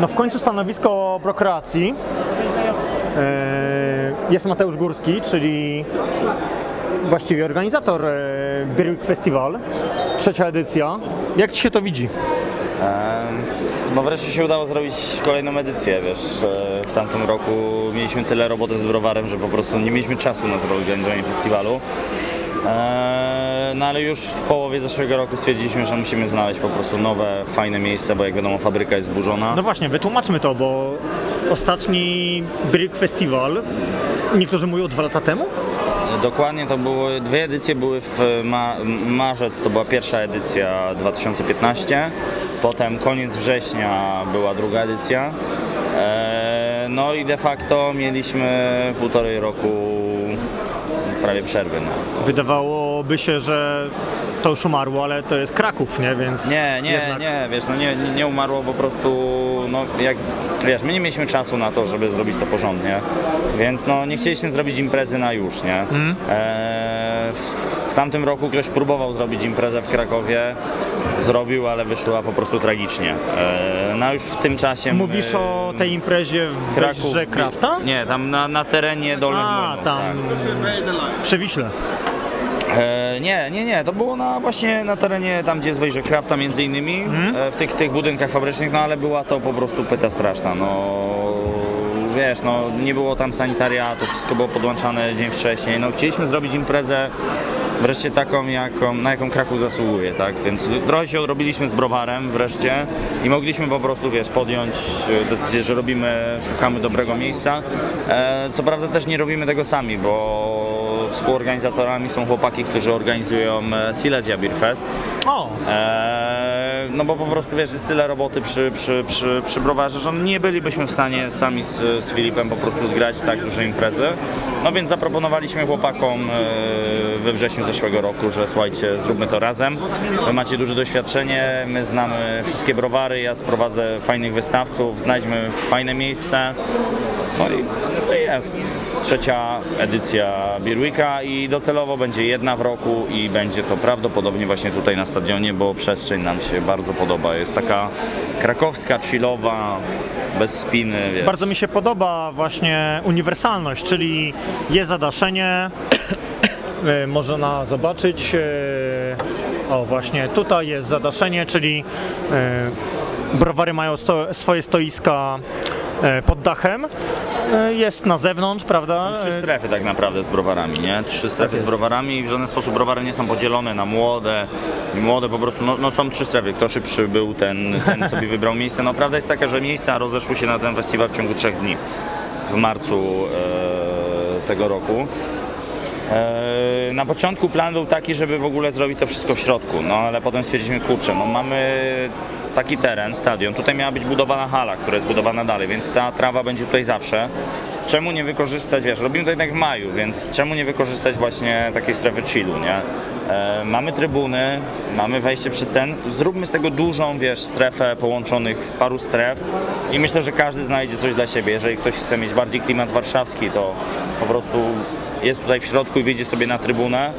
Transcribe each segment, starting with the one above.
No w końcu stanowisko prokreacji e, jest Mateusz Górski, czyli właściwie organizator e, Beer Week Festival, trzecia edycja. Jak Ci się to widzi? No wreszcie się udało zrobić kolejną edycję, wiesz, w tamtym roku mieliśmy tyle roboty z browarem, że po prostu nie mieliśmy czasu na zorganizowanie festiwalu. No ale już w połowie zeszłego roku stwierdziliśmy, że musimy znaleźć po prostu nowe, fajne miejsce, bo jak wiadomo fabryka jest zburzona. No właśnie, wytłumaczmy to, bo ostatni Week Festival, niektórzy mówią dwa lata temu? Dokładnie to były, dwie edycje były w ma, marzec, to była pierwsza edycja 2015, potem koniec września była druga edycja. E, no i de facto mieliśmy półtorej roku prawie przerwy. No. Wydawałoby się, że to już umarło, ale to jest Kraków, nie? Więc Nie, nie, jednak... nie, wiesz, no nie, nie, umarło po prostu, no jak, wiesz, my nie mieliśmy czasu na to, żeby zrobić to porządnie, więc no nie chcieliśmy zrobić imprezy na już, nie? E, w, w tamtym roku ktoś próbował zrobić imprezę w Krakowie, zrobił, ale wyszła po prostu tragicznie. E, no już w tym czasie Mówisz o tej imprezie w Wejrze Krafta? Nie, tam na, na terenie Dolnych A, tam tak. przy Wiśle. E, nie, nie, nie, to było na właśnie na terenie tam, gdzie jest wejście Krafta między innymi, e, w tych, tych budynkach fabrycznych, no ale była to po prostu pyta straszna, no wiesz, no nie było tam sanitariatu, wszystko było podłączane dzień wcześniej, no chcieliśmy zrobić imprezę wreszcie taką, jaką, na jaką Kraków zasługuje, tak, więc trochę się odrobiliśmy z browarem wreszcie i mogliśmy po prostu, wiesz, podjąć e, decyzję, że robimy, szukamy dobrego miejsca, e, co prawda też nie robimy tego sami, bo współorganizatorami są chłopaki, którzy organizują e, Silesia Beer Fest. O, Eee, no bo po prostu wiesz, jest tyle roboty przy, przy, przy, przy browarze, że nie bylibyśmy w stanie sami z, z Filipem po prostu zgrać tak duże imprezy. No więc zaproponowaliśmy chłopakom e, we wrześniu zeszłego roku, że słuchajcie, zróbmy to razem. Wy macie duże doświadczenie, my znamy wszystkie browary, ja sprowadzę fajnych wystawców, znajdźmy fajne miejsce. No i no jest trzecia edycja Beer Weeka i docelowo będzie jedna w roku i będzie to prawdopodobnie właśnie tutaj na stadionie, bo przestrzeń nam się bardzo podoba. Jest taka krakowska, chillowa, bez spiny, wiesz. bardzo mi się podoba właśnie uniwersalność, czyli jest zadaszenie, e, można zobaczyć, e, o właśnie tutaj jest zadaszenie, czyli e, browary mają sto, swoje stoiska pod dachem, E, jest na zewnątrz, prawda? Trzy E, strefy tak naprawdę z browarami, nie? Trzy strefy z browarami i w żaden sposób browary nie są podzielone na młode i młode po prostu, no, no są trzy strefy. Kto szybszy był, ten, ten sobie wybrał miejsce. No prawda jest taka, że miejsca rozeszły się na ten festiwal w ciągu trzech dni w marcu e, tego roku. E, Na początku plan był taki, żeby w ogóle zrobić to wszystko w środku, no ale potem stwierdziliśmy, kurczę, no mamy taki teren, stadion, tutaj miała być budowana hala, która jest budowana dalej, więc ta trawa będzie tutaj zawsze. Czemu nie wykorzystać, wiesz, robimy to jednak w maju, więc czemu nie wykorzystać właśnie takiej strefy chillu, nie? E, mamy trybuny, mamy wejście przed ten, zróbmy z tego dużą, wiesz, strefę połączonych paru stref i myślę, że każdy znajdzie coś dla siebie. Jeżeli ktoś chce mieć bardziej klimat warszawski, to po prostu jest tutaj w środku i wyjdzie sobie na trybunę.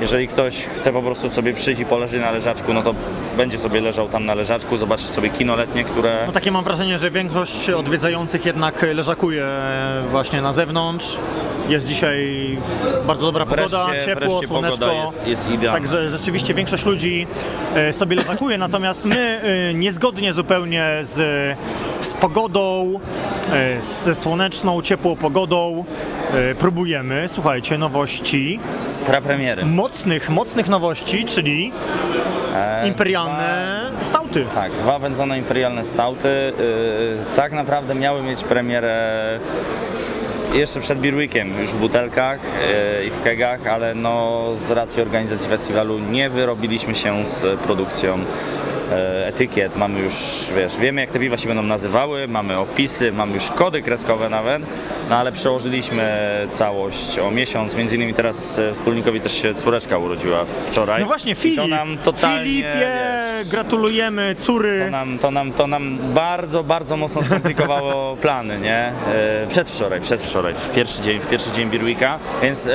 Jeżeli ktoś chce po prostu sobie przyjść i poleży na leżaczku, no to będzie sobie leżał tam na leżaczku, zobaczy sobie kino letnie, które... No takie mam wrażenie, że większość odwiedzających jednak leżakuje właśnie na zewnątrz. Jest dzisiaj bardzo dobra pogoda, Wreszcie- ciepło, wreszcie słoneczko. pogoda jest- jest idealna. Także rzeczywiście większość ludzi e, sobie leżakuje, natomiast my e, niezgodnie zupełnie z, z pogodą, ze słoneczną, ciepłą pogodą e, próbujemy, słuchajcie, nowości, Prapremiery. mocnych, mocnych nowości, czyli Imperialne stauty. Tak, dwa wędzone imperialne stauty. Yy, tak naprawdę miały mieć premierę jeszcze przed Beer Weekiem, już w butelkach yy, i w kegach, ale no z racji organizacji festiwalu nie wyrobiliśmy się z produkcją etykiet. Mamy już, wiesz, wiemy jak te piwa się będą nazywały, mamy opisy, mamy już kody kreskowe nawet, no ale przełożyliśmy całość o miesiąc. Między innymi teraz e, wspólnikowi też się córeczka urodziła wczoraj. No właśnie, I Filip, to nam totalnie, Filipie, wiesz, gratulujemy, córy. to nam, to, nam, to nam bardzo, bardzo mocno skomplikowało plany, nie? E, Przedwczoraj, przedwczoraj, w pierwszy dzień, w pierwszy dzień Beer Weeka, więc e,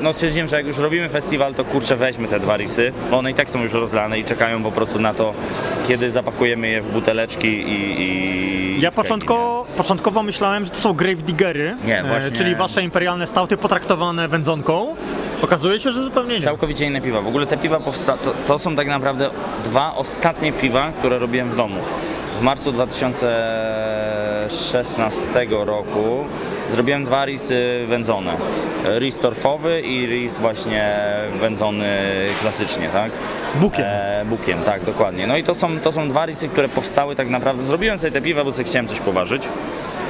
no stwierdziłem, że jak już robimy festiwal, to kurczę weźmy te dwa risy, bo one i tak są już rozlane i czekają po prostu na to, kiedy zapakujemy je w buteleczki i, i Ja kegi, początkowo, myślałem, że to są Grave Diggery, Nie, e, właśnie- czyli wasze imperialne stauty potraktowane wędzonką. Okazuje się, że zupełnie nie. Całkowicie inne piwa. W ogóle te piwa powsta- to, to są tak naprawdę dwa ostatnie piwa, które robiłem w domu. W marcu 2016 roku zrobiłem dwa risy wędzone. Ris torfowy i ris właśnie wędzony klasycznie, tak? Bukiem. E, bukiem, tak, dokładnie. No i to są, to są dwa risy, które powstały tak naprawdę. Zrobiłem sobie te piwa, bo sobie chciałem coś poważyć.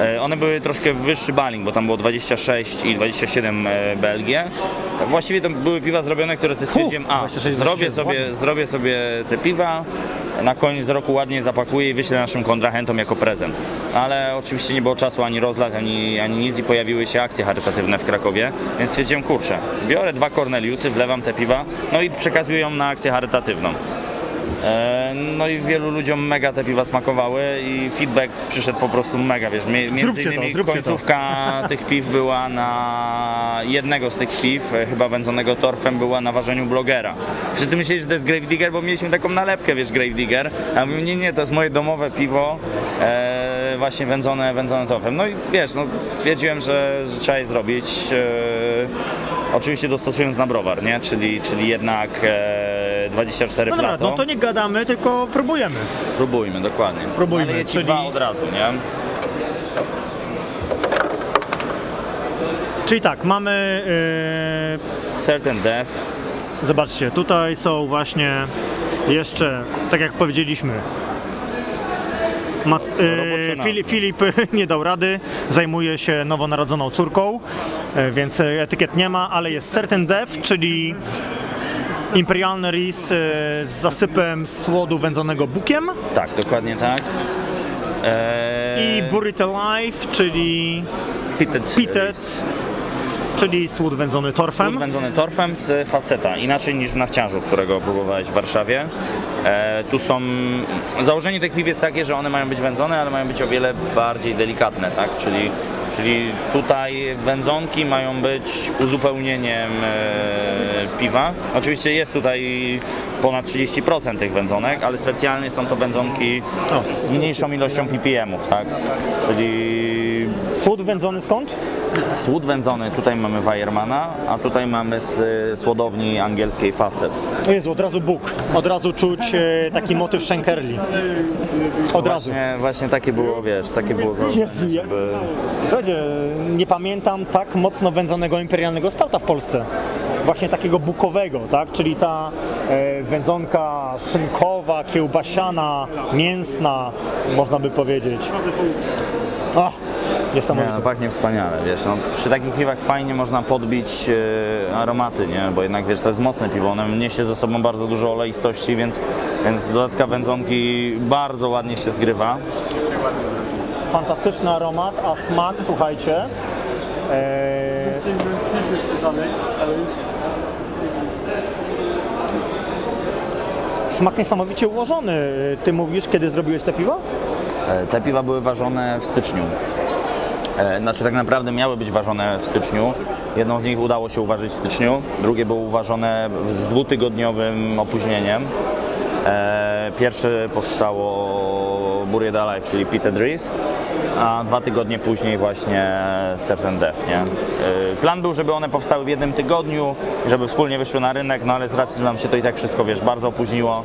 E, one były troszkę wyższy baling, bo tam było 26 i 27 e. Właściwie to były piwa zrobione, które sobie stwierdziłem, a 26, zrobię 27, sobie, zrobię sobie te piwa, na koniec roku ładnie zapakuję i wyślę naszym kontrahentom jako prezent. Ale oczywiście nie było czasu ani rozlać, ani, ani nic i pojawiły się akcje charytatywne w Krakowie, więc stwierdziłem, kurczę, biorę dwa Corneliusy, wlewam te piwa, no i przekazuję ją na akcję charytatywną. E, No i wielu ludziom mega te piwa smakowały i feedback przyszedł po prostu mega, wiesz, między Zróbcie to, innymi to. końcówka tych piw była na jednego z tych piw, e, chyba wędzonego torfem, była na ważeniu blogera. Wszyscy myśleli, że to jest Grave Digger, bo mieliśmy taką nalepkę, wiesz, Grave Digger, a ja mówię, nie, nie, to jest moje domowe piwo, e, właśnie wędzone, wędzone torfem. No i wiesz, no, stwierdziłem, że, że trzeba je zrobić, e, oczywiście dostosując na browar, nie, czyli, czyli jednak e, 24 No dobra, plato. no to nie gadamy, tylko próbujemy. Próbujmy, dokładnie. Próbujmy, Ale czyli- dwa od razu, nie? Czyli tak, mamy, Certain Death, zobaczcie, tutaj są właśnie jeszcze, tak jak powiedzieliśmy, Ma, robocze yy, nazwy. Filip, Filip nie dał rady, zajmuje się nowonarodzoną córką, yy, więc yy, etykiet nie ma, ale jest Certain Death, czyli imperialny ris yy, z zasypem słodu wędzonego bukiem tak, dokładnie tak. Eee, i Burrito Life, czyli Pitted, Pitted, czyli słód wędzony torfem. Słód wędzony torfem z faceta, inaczej niż w nawciarzu, którego próbowałeś w Warszawie. E, tu są. Założenie tych piw jest takie, że one mają być wędzone, ale mają być o wiele bardziej delikatne, tak? Czyli, czyli tutaj wędzonki mają być uzupełnieniem e, piwa. Oczywiście jest tutaj ponad 30% tych wędzonek, ale specjalnie są to wędzonki z mniejszą ilością ppm-ów, tak? Czyli Słód wędzony skąd? Słód wędzony, tutaj mamy Weiermana, a tutaj mamy z słodowni angielskiej Facet. O Jezu, od razu Bóg. Od razu czuć e, taki motyw Schenkerli. Od razu. Właśnie, właśnie takie było, wiesz, takie było założenie, Jezu, ja- żeby... Słuchajcie, nie pamiętam tak mocno wędzonego imperialnego stauta w Polsce. Właśnie takiego bukowego, tak? Czyli ta e, wędzonka szynkowa, kiełbasiana, mięsna, można by powiedzieć. Ach, Nie, niesamowite. no, pachnie wspaniale, wiesz, no, przy takich piwach fajnie można podbić e, aromaty, nie, bo jednak, wiesz, to jest mocne piwo, ono niesie ze sobą bardzo dużo oleistości, więc, więc dodatka wędzonki bardzo ładnie się zgrywa. Fantastyczny aromat, a smak, słuchajcie. E, smak niesamowicie ułożony. Ty mówisz, kiedy zrobiłeś te piwo? E, Te piwa były ważone w styczniu. E, Znaczy tak naprawdę miały być ważone w styczniu. Jedną z nich udało się uważyć w styczniu, drugie było uważone z dwutygodniowym opóźnieniem. E, Pierwsze powstało Buried Alive, czyli Pitted Reese, a dwa tygodnie później właśnie Certain Death, nie? E, Plan był, żeby one powstały w jednym tygodniu, żeby wspólnie wyszły na rynek, no ale z racji, że nam się to i tak wszystko, wiesz, bardzo opóźniło,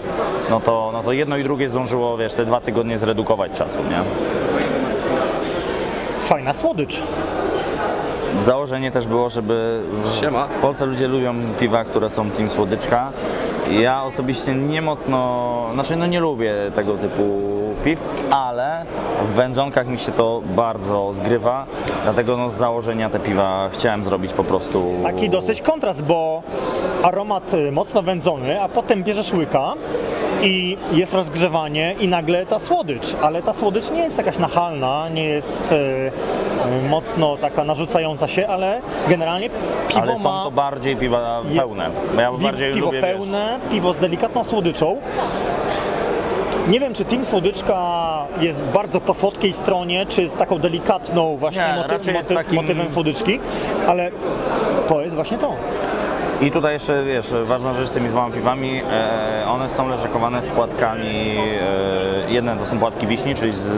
no to, no to jedno i drugie zdążyło, wiesz, te dwa tygodnie zredukować czasu, nie? Fajna słodycz. Założenie też było, żeby w, Siema. w Polsce ludzie lubią piwa, które są team słodyczka. Ja osobiście nie mocno, znaczy no nie lubię tego typu piw, ale w wędzonkach mi się to bardzo zgrywa, dlatego no z założenia te piwa chciałem zrobić po prostu... Taki dosyć kontrast, bo aromat y, mocno wędzony, a potem bierzesz łyka i jest rozgrzewanie i nagle ta słodycz, ale ta słodycz nie jest jakaś nachalna, nie jest y, y, mocno taka narzucająca się, ale generalnie piwo Ale ma są to bardziej piwa pełne. bo Ja bardziej piwo lubię, wiesz, pełne, piwo z delikatną słodyczą. Nie wiem, czy Team Słodyczka jest bardzo po słodkiej stronie, czy z taką delikatną właśnie Nie, moty- raczej jest moty- takim- motywem słodyczki, ale to jest właśnie to. I tutaj jeszcze, wiesz, ważna rzecz z tymi dwoma piwami, e, one są leżakowane z płatkami, e, jedne to są płatki wiśni, czyli z,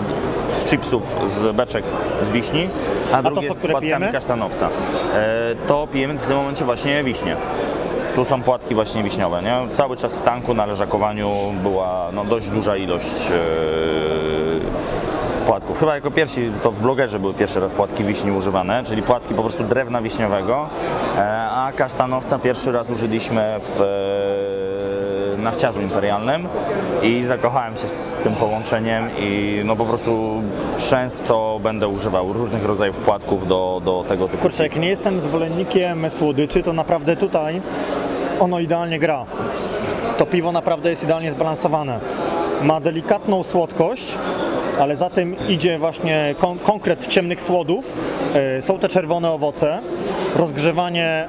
z chipsów, z beczek z wiśni, a, to, drugie po z płatkami pijemy? kasztanowca. E, to pijemy w tym momencie właśnie wiśnie. Tu są płatki właśnie wiśniowe, nie? Cały czas w tanku na leżakowaniu była no, dość duża ilość e, płatków. Chyba jako pierwsi, to w blogerze były pierwszy raz płatki wiśni używane, czyli płatki po prostu drewna wiśniowego, e, a kasztanowca pierwszy raz użyliśmy w e, nafciarzu imperialnym i zakochałem się z tym połączeniem i no po prostu często będę używał różnych rodzajów płatków do, do tego typu. Kurczę, jak nie jestem zwolennikiem słodyczy, to naprawdę tutaj ono idealnie gra. To piwo naprawdę jest idealnie zbalansowane. Ma delikatną słodkość, ale za tym idzie właśnie kon- konkret ciemnych słodów. E, Są te czerwone owoce, rozgrzewanie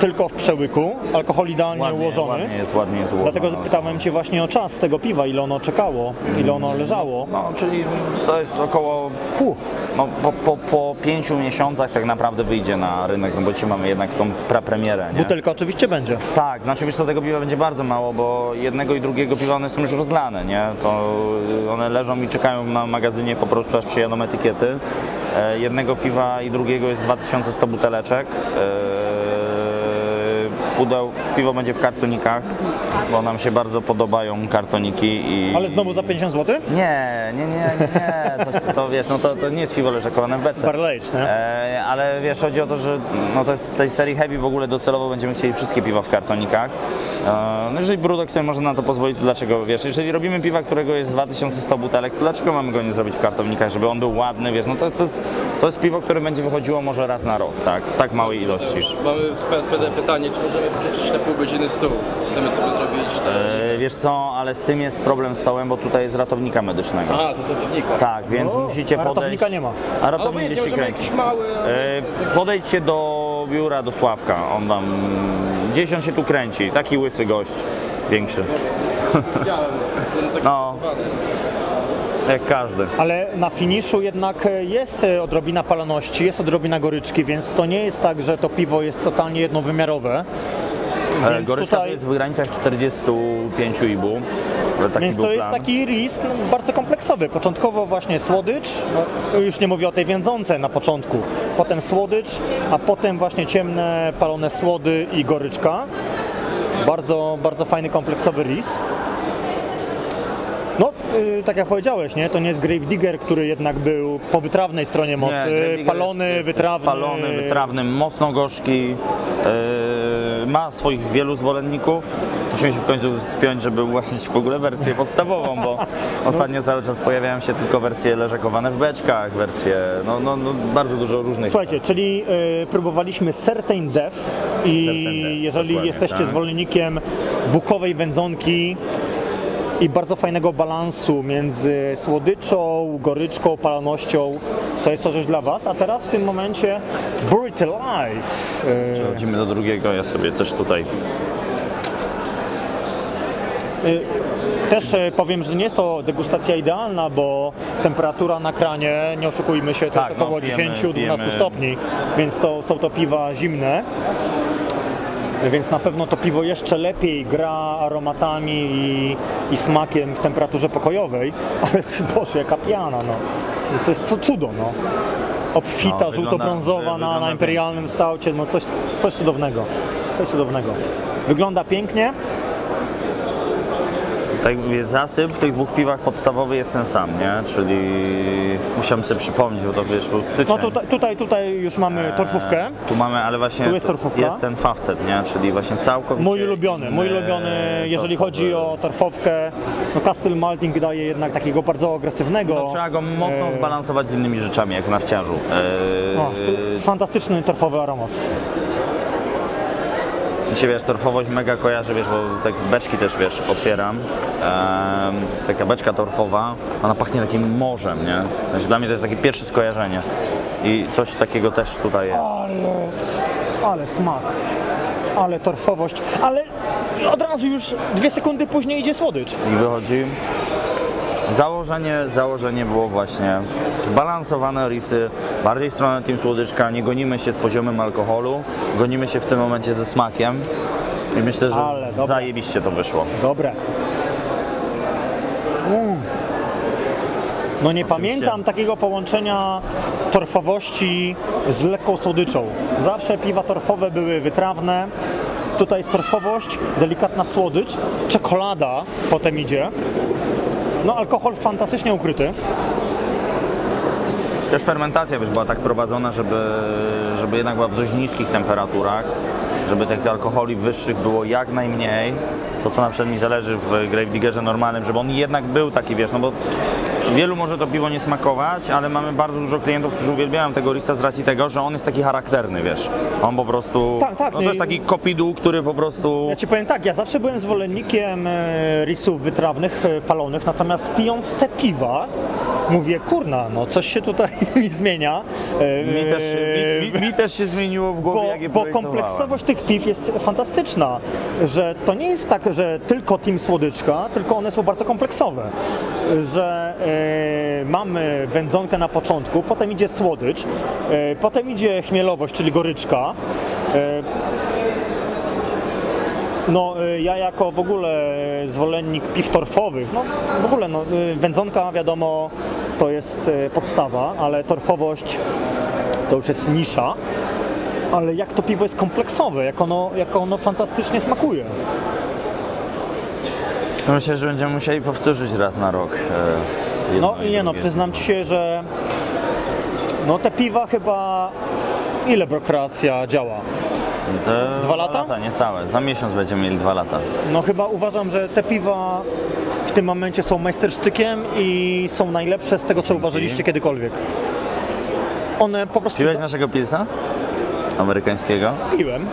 tylko w przełyku, alkohol idealnie Ładnie, ułożony. ładnie jest, ładnie jest ułożone. Dlatego pytałem Cię właśnie o czas tego piwa, ile ono czekało, ile ono leżało. No, czyli to jest około Puh. no, po, po, po pięciu miesiącach tak naprawdę wyjdzie na rynek, no bo dzisiaj mamy jednak tą prapremierę, nie? Butelka oczywiście będzie. Tak, znaczy wiesz co, tego piwa będzie bardzo mało, bo jednego i drugiego piwa one są już rozlane, nie? To y, one leżą i czekają na magazynie po prostu aż przyjadą etykiety. E, jednego piwa i drugiego jest 2100 buteleczek. Pudeł, piwo będzie w kartonikach, bo nam się bardzo podobają kartoniki i... Ale znowu za 50 zł? Nie, nie, nie, nie. To, to wiesz, no to, to nie jest piwo leżakowane w beczce. Barrel aged, nie? E, ale wiesz, chodzi o to, że no to jest z tej serii Heavy w ogóle docelowo będziemy chcieli wszystkie piwa w kartonikach. No jeżeli Brudok sobie może na to pozwolić, to dlaczego, wiesz, jeżeli robimy piwa, którego jest 2100 butelek, to dlaczego mamy go nie zrobić w kartonikach, żeby on był ładny, wiesz, no to, to, jest, to jest piwo, które będzie wychodziło może raz na rok, tak, w tak małej ilości. Mamy z PSPD pytanie, czy możemy wliczyć na pół godziny stół? Chcemy sobie zrobić... E, wiesz co, ale z tym jest problem z stołem, bo tutaj jest ratownika medycznego. A, to jest ratownika. Tak, więc O, musicie a podejść. ratownika nie ma. A ratownik gdzieś jakiś mały... E, Podejdźcie do biura, do Sławka, on wam, gdzieś on się tu kręci, taki łysy gość, większy, No. jak każdy. Ale na finiszu jednak e, jest e, odrobina paloności, jest odrobina goryczki, więc to nie jest tak, że to piwo jest totalnie jednowymiarowe. Więc Goryczka tutaj- to jest w granicach 45 ibu, Więc to jest taki ris no, bardzo kompleksowy. Początkowo właśnie słodycz, no, już nie mówię o tej więdzącej na początku, potem słodycz, a potem właśnie ciemne, palone słody i goryczka. Bardzo, bardzo fajny kompleksowy ris. No, y, tak jak powiedziałeś, nie? To nie jest Grave Digger, który jednak był po wytrawnej stronie mocy. Gravedigger palony, jest- jest wytrawny. Palony, wytrawny, mocno gorzki. e, ma swoich wielu zwolenników. Musimy się w końcu spiąć, żeby ułatwić w ogóle wersję podstawową, bo ostatnio cały czas pojawiają się tylko wersje leżakowane w beczkach, wersje, no, no, no bardzo dużo różnych. Słuchajcie, czyli y, próbowaliśmy Certain Death i Certain Death, jeżeli jesteście tak. zwolennikiem bukowej wędzonki i bardzo fajnego balansu między słodyczą, goryczką, palonością, to jest to coś dla Was. A teraz w tym momencie Buried Alive. Y, Przechodzimy do drugiego, ja sobie też tutaj y, też y, powiem, że nie jest to degustacja idealna, bo temperatura na kranie, nie oszukujmy się, to Tak, jest no, około pijemy- 10-12 pijemy- stopni, więc to są to piwa zimne. Więc na pewno to piwo jeszcze lepiej gra aromatami i, i smakiem w temperaturze pokojowej, ale Boże, jaka piana, no. To jest co cudo, no. Obfita, No, żółto-brązowa na, na imperialnym stałcie, no coś, coś cudownego, coś cudownego. Wygląda pięknie, Tak mówię, zasyp w tych dwóch piwach podstawowy jest ten sam, nie? Czyli musiałem sobie przypomnieć, bo to wiesz, był styczeń. no tutaj, tutaj, tutaj już mamy torfówkę. Eee, Tu mamy, ale właśnie Tu jest torfówka. jest ten fawcet, nie? Czyli właśnie całkowicie Mój ulubiony, mój ulubiony, jeżeli torfowy. chodzi o torfowkę, no Castle Malting daje jednak takiego bardzo agresywnego. No, trzeba go mocno e, zbalansować z innymi rzeczami, jak w nafciarzu. Eee, O, fantastyczny torfowy aromat. Się wiesz, torfowość mega kojarzy, wiesz, bo tak beczki też wiesz, otwieram. Ehm, taka beczka torfowa, ona pachnie takim morzem, nie? W sensie dla mnie to jest takie pierwsze skojarzenie. I coś takiego też tutaj jest. Ale, ale smak, ale torfowość, ale od razu już dwie sekundy później idzie słodycz. I wychodzi Założenie, założenie było właśnie zbalansowane risy, bardziej w stronę Team Słodyczka, nie gonimy się z poziomem alkoholu, gonimy się w tym momencie ze smakiem i myślę, że Ale dobra. zajebiście to wyszło. Dobre. Mm. No nie pamiętam takiego połączenia torfowości z lekką słodyczą. Zawsze piwa torfowe były wytrawne. Tutaj jest torfowość, delikatna słodycz, czekolada potem idzie. No alkohol fantastycznie ukryty. Też fermentacja wiesz, była tak prowadzona, żeby, żeby jednak była w dość niskich temperaturach, żeby tych alkoholi wyższych było jak najmniej. To co na przykład mi zależy w Gravediggerze normalnym, żeby on jednak był taki, wiesz, no bo wielu może to piwo nie smakować, ale mamy bardzo dużo klientów, którzy uwielbiają tego rista z racji tego, że on jest taki charakterny, wiesz. On po prostu, Tak, tak, no to jest taki kopidół, który po prostu... Ja ci powiem tak, ja zawsze byłem zwolennikiem e, risów wytrawnych, e, palonych, natomiast pijąc te piwa, mówię, kurna, no coś się tutaj mi zmienia. E, Mi też, mi, mi, mi też się zmieniło w głowie, bo, jak je bo kompleksowość tych piw jest fantastyczna, że to nie jest tak, że tylko Team Słodyczka, tylko one są bardzo kompleksowe, że e, mamy wędzonkę na początku, potem idzie słodycz, e, potem idzie chmielowość, czyli goryczka. No, e, ja jako w ogóle zwolennik piw torfowych, no w ogóle no, e, wędzonka wiadomo to jest e, podstawa, ale torfowość to już jest nisza. Ale jak to piwo jest kompleksowe, jak ono, jak ono fantastycznie smakuje. Myślę, że będziemy musieli powtórzyć raz na rok. e, No i nie no, przyznam Ci się, że no te piwa chyba... Ile prokreacja działa? Te Dwa lata? niecałe. Za miesiąc będziemy mieli dwa lata. No chyba uważam, że te piwa w tym momencie są majstersztykiem i są najlepsze z tego, co uważaliście kiedykolwiek. One po prostu... Piłeś naszego pilsa? Amerykańskiego? Piłem,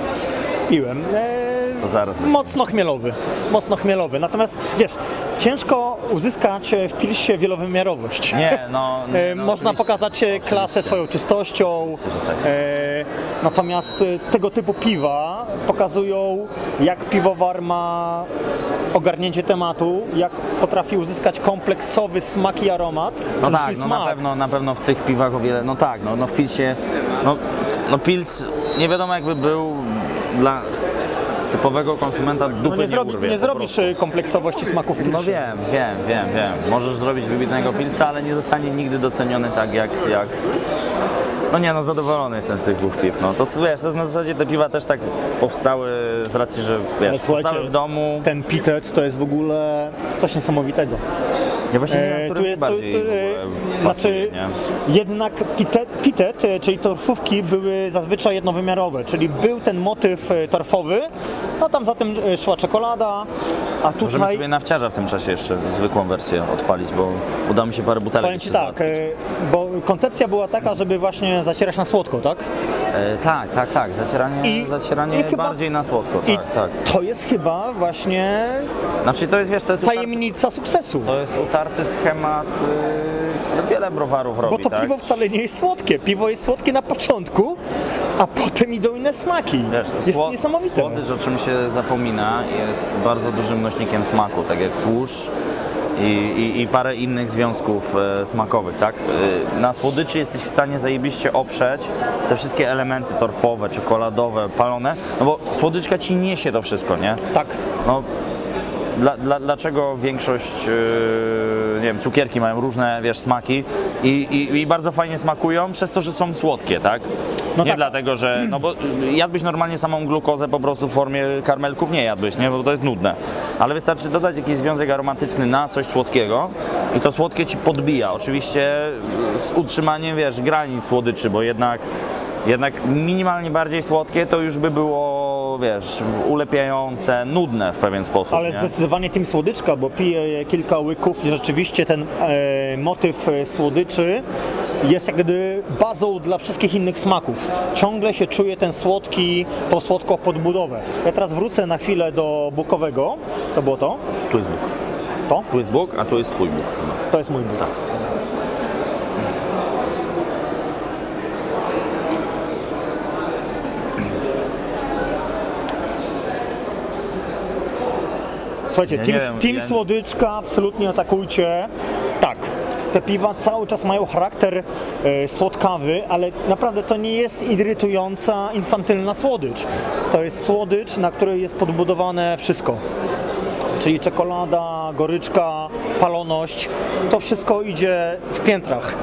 piłem. Eee, To zaraz. Mocno chmielowy, mocno chmielowy. Natomiast wiesz, ciężko uzyskać e, w pilsie wielowymiarowość. Nie, no. E, no Można oczywiście. pokazać e, klasę Oczywiście. swoją czystością. tak. E, natomiast e, tego typu piwa pokazują, jak piwowar ma ogarnięcie tematu, jak potrafi uzyskać kompleksowy smak i aromat. No tak, no na pewno, na pewno w tych piwach o wiele. No tak, no, no w pilsie. No, no pils nie wiadomo jakby był dla typowego konsumenta dupy No nie, zrobi, urwie, nie zrobisz prostu. e, kompleksowości smaków w pilsie. No wiem, wiem, wiem, wiem. Możesz zrobić wybitnego pilca, ale nie zostanie nigdy doceniony tak jak, jak... No nie, no zadowolony jestem z tych dwóch piw. No to wiesz, to jest na zasadzie te piwa też tak powstały z racji, że wiesz, słuchajcie, powstały w domu. Ten pitet to jest w ogóle coś niesamowitego. Ja właśnie nie wiem, który jest, bardziej tu, e, pasuje, znaczy, nie? jednak pitet, pitet, e, czyli torfówki były zazwyczaj jednowymiarowe, czyli był ten motyw e, torfowy, no tam za tym szła czekolada, a Możemy tutaj sobie nawciarza w tym czasie jeszcze zwykłą wersję odpalić, bo uda mi się parę butelek powiem jeszcze tak, załatwić. bo koncepcja była taka, żeby właśnie zacierać na słodko, tak? E, tak, tak, tak. Zacieranie, I- zacieranie i chyba- bardziej na słodko, tak, tak. to jest chyba właśnie Znaczy to jest, wiesz, to jest, utarty, tajemnica sukcesu. to jest utarty schemat, y, wiele browarów robi, Bo to tak? piwo wcale nie jest słodkie. Piwo jest słodkie na początku, a potem idą inne smaki. Wiesz, jest sło- niesamowite. Słodycz, o czym się zapomina, jest bardzo dużym nośnikiem smaku, tak jak tłuszcz i, i, i parę innych związków e, smakowych, tak? E, na słodyczy jesteś w stanie zajebiście oprzeć te wszystkie elementy torfowe, czekoladowe, palone, no bo słodyczka ci niesie to wszystko, nie? Tak. No, dla, dla, dlaczego większość, yy, nie wiem, cukierki mają różne, wiesz, smaki i, i, i bardzo fajnie smakują przez to, że są słodkie, tak? No nie tak. dlatego, że, no bo jadłbyś normalnie samą glukozę po prostu w formie karmelków, nie jadłbyś, nie? Bo to jest nudne. Ale wystarczy dodać jakiś związek aromatyczny na coś słodkiego i to słodkie ci podbija. Oczywiście z utrzymaniem, wiesz, granic słodyczy, bo jednak jednak minimalnie bardziej słodkie to już by było, wiesz, ulepiające, nudne w pewien sposób. Ale nie? zdecydowanie tym słodyczka, bo piję kilka łyków i rzeczywiście ten e, motyw e, słodyczy jest jak gdyby bazą dla wszystkich innych smaków. Ciągle się czuje ten słodki, tą słodką podbudowę. Ja teraz wrócę na chwilę do bukowego. To było to? Tu jest Bóg. To? Tu jest Bóg, a tu jest twój Bóg. To jest mój buk. Tak. Słuchajcie, Ja team, wiem, team ja- Słodyczka, absolutnie atakujcie. Te piwa cały czas mają charakter e, słodkawy, ale naprawdę to nie jest irytująca, infantylna słodycz. To jest słodycz, na której jest podbudowane wszystko. Czyli czekolada, goryczka, paloność, to wszystko idzie w piętrach.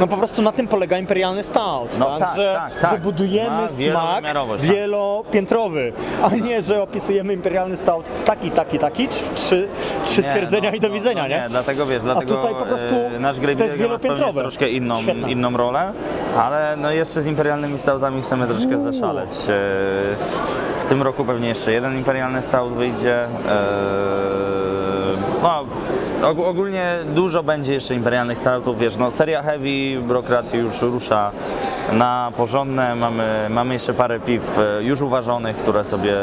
No po prostu na tym polega imperialny stout, No tak? tak, że, tak, tak. że budujemy Ma smak tak. wielopiętrowy, a nie, że opisujemy imperialny stout taki, taki, taki, trz- trzy, trzy Nie, stwierdzenia no, i do no, widzenia, no nie? dlatego wiesz, dlatego tutaj po prostu e, nasz to Grey jest Biega ma spełniać wielopiętrowe. troszkę inną, inną rolę, ale no jeszcze z imperialnymi stoutami chcemy troszkę Uuu. zaszaleć. E, W tym roku pewnie jeszcze jeden imperialny stout wyjdzie. E, No, og- ogólnie dużo będzie jeszcze imperialnych stoutów, wiesz, no seria Heavy Brokracji już rusza na porządne, mamy, mamy jeszcze parę piw e, już uważonych, które sobie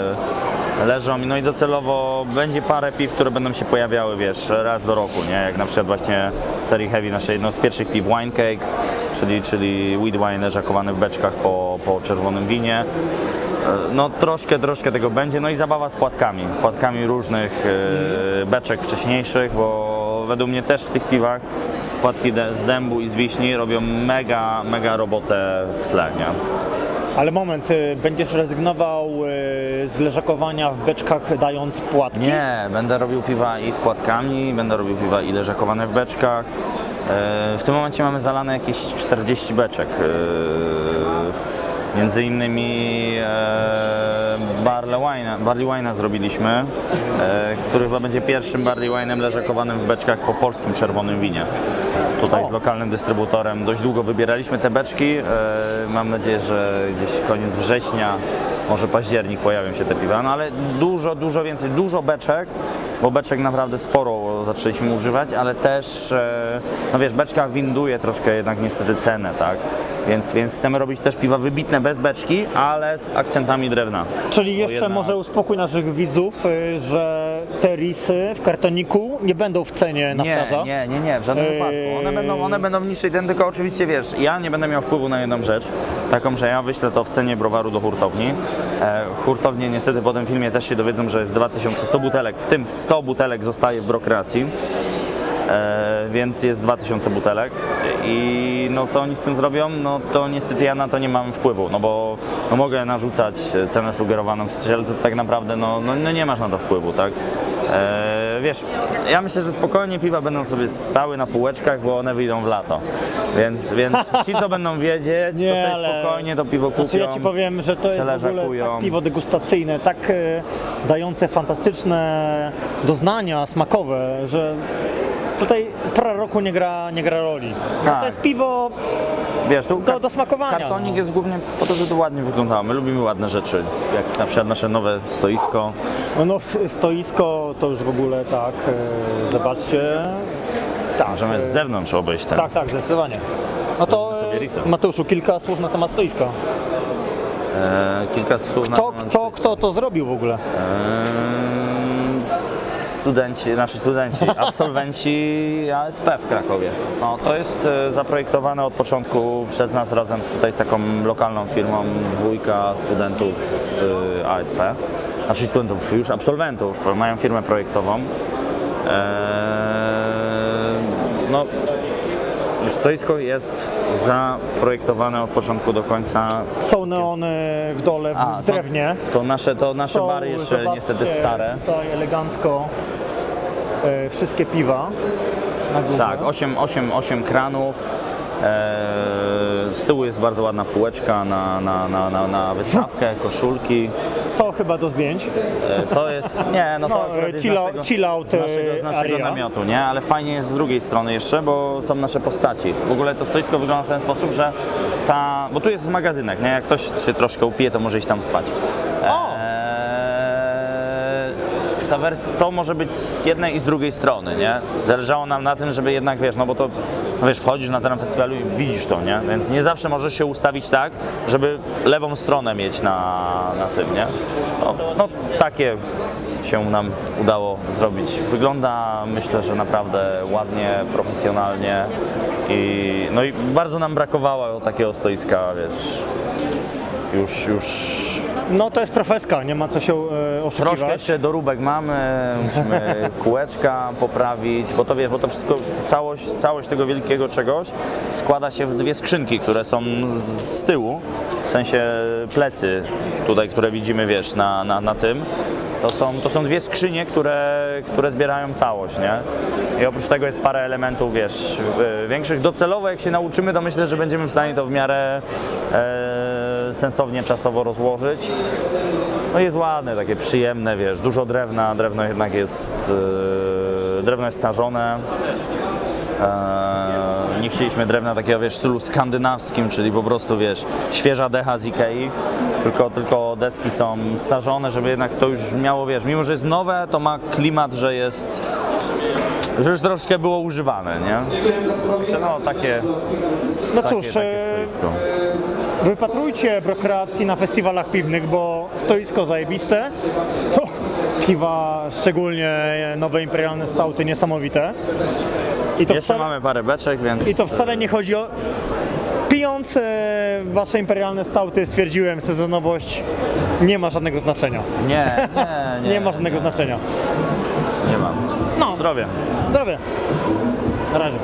leżą, no i docelowo będzie parę piw, które będą się pojawiały, wiesz, raz do roku, nie, jak na przykład właśnie serii Heavy, nasze jedno z pierwszych piw Wine Cake, czyli, czyli wheat wine leżakowany w beczkach po, po czerwonym winie. E, No troszkę, troszkę tego będzie, no i zabawa z płatkami, płatkami różnych e, beczek wcześniejszych, bo według mnie też w tych piwach płatki z dębu i z wiśni robią mega, mega robotę w tle, nie? Ale moment, y, będziesz rezygnował y, z leżakowania w beczkach dając płatki? Nie, będę robił piwa i z płatkami, będę robił piwa i leżakowane w beczkach. E, W tym momencie mamy zalane jakieś 40 beczek. Między innymi e, barley wine'a, barley wine'a zrobiliśmy, e, który chyba będzie pierwszym barley wine'em leżakowanym w beczkach po polskim czerwonym winie. Tutaj z lokalnym dystrybutorem dość długo wybieraliśmy te beczki. E, Mam nadzieję, że gdzieś koniec września, może październik pojawią się te piwa, no ale dużo, dużo więcej, dużo beczek, bo beczek naprawdę sporo zaczęliśmy używać, ale też, e, no wiesz, beczka winduje troszkę jednak niestety cenę, tak? Więc, więc chcemy robić też piwa wybitne bez beczki, ale z akcentami drewna. Czyli jeszcze jedna- może uspokój naszych widzów, y, że te risy w kartoniku nie będą w cenie nafciarza. Nie, nie, nie, nie, w żadnym wypadku. One będą, one będą w niższej cenie, tylko oczywiście wiesz, ja nie będę miał wpływu na jedną rzecz, taką, że ja wyślę to w cenie browaru do hurtowni. E, hurtownie niestety po tym filmie też się dowiedzą, że jest 2100 butelek, w tym 100 butelek zostaje w brokreacji. E, więc jest 2000 butelek i no co oni z tym zrobią, no to niestety ja na to nie mam wpływu, no bo no mogę narzucać cenę sugerowaną, ale to tak naprawdę no, no, no nie masz na to wpływu, tak? E, wiesz, ja myślę, że spokojnie piwa będą sobie stały na półeczkach, bo one wyjdą w lato, więc, więc ci co będą wiedzieć, to Nie, sobie ale- spokojnie to piwo kupią. Znaczy ja Ci powiem, że to jest w ogóle tak piwo degustacyjne, tak e, dające fantastyczne doznania smakowe, że tutaj pora roku nie gra, nie gra roli. No Tak. To jest piwo Wiesz, tu do, do smakowania. Kartonik no. jest głównie po to, żeby to ładnie wyglądało. My lubimy ładne rzeczy, jak na przykład nasze nowe stoisko. No, no stoisko to już w ogóle tak, e, zobaczcie. Tak, Możemy e, z zewnątrz obejść ten. tak, tak, zdecydowanie. No to Mateuszu, kilka słów na temat stoiska. E, kilka słów na Kto, temat kto, stoiska. kto to zrobił w ogóle? Eee, Studenci, znaczy studenci, absolwenci ASP w Krakowie. No, to jest e, zaprojektowane od początku przez nas razem tutaj z taką lokalną firmą, dwójka studentów z e, ASP, znaczy studentów, już absolwentów, mają firmę projektową. Eee, no, stoisko jest zaprojektowane od początku do końca Są neony w dole, w, A, drewnie. To, nasze, to nasze Są, bary jeszcze niestety stare. Tutaj elegancko e, wszystkie piwa na górze. Tak, 8, 8, 8 kranów. Eee, z tyłu jest bardzo ładna półeczka na, na, na, na, na wystawkę, koszulki. To chyba do zdjęć. E, to jest, nie, no to No, z chill out- naszego, chill out, z naszego, z naszego area. namiotu, nie? Ale fajnie jest z drugiej strony jeszcze, bo są nasze postaci. W ogóle to stoisko wygląda w ten sposób, że ta, bo tu jest magazynek, nie? Jak ktoś się troszkę upije, to może iść tam spać. Ta to może być z jednej i z drugiej strony, nie? Zależało nam na tym, żeby jednak, wiesz, no bo to, no wiesz, wchodzisz na teren festiwalu i widzisz to, nie? Więc nie zawsze możesz się ustawić tak, żeby lewą stronę mieć na, na tym, nie? No, no takie się nam udało zrobić. Wygląda, myślę, że naprawdę ładnie, profesjonalnie i no i bardzo nam brakowało takiego stoiska, wiesz, Już, już No to jest profeska, nie ma co się e, oszukiwać. troszkę jeszcze doróbek mamy, musimy kółeczka poprawić, bo to wiesz, bo to wszystko, całość, całość tego wielkiego czegoś składa się w dwie skrzynki, które są z, z tyłu, w sensie plecy tutaj, które widzimy, wiesz, na, na, na tym. To są, to są dwie skrzynie, które, które zbierają całość, nie? I oprócz tego jest parę elementów, wiesz, większych. Docelowo jak się nauczymy, to myślę, że będziemy w stanie to w miarę e, sensownie czasowo rozłożyć. No jest ładne, takie przyjemne, wiesz, dużo drewna, drewno jednak jest, e, drewno jest starzone. E, nie chcieliśmy drewna takiego, wiesz, w stylu skandynawskim, czyli po prostu, wiesz, świeża decha z Ikei, tylko, tylko deski są starzone, żeby jednak to już miało, wiesz, mimo że jest nowe, to ma klimat, że jest, że już troszkę było używane, nie? Czy no, takie, No takie, cóż, takie e, stoisko. wypatrujcie brokreacji na festiwalach piwnych, bo stoisko zajebiste. O, piwa, szczególnie nowe imperialne stauty, niesamowite. I to, Jeszcze wcale, mamy parę beczek, więc... I to wcale nie chodzi o... Pijąc e, wasze imperialne stauty stwierdziłem, sezonowość nie ma żadnego znaczenia. Nie, nie, nie. Nie ma żadnego znaczenia. Nie ma. No. Zdrowie. Zdrowie. Na razie.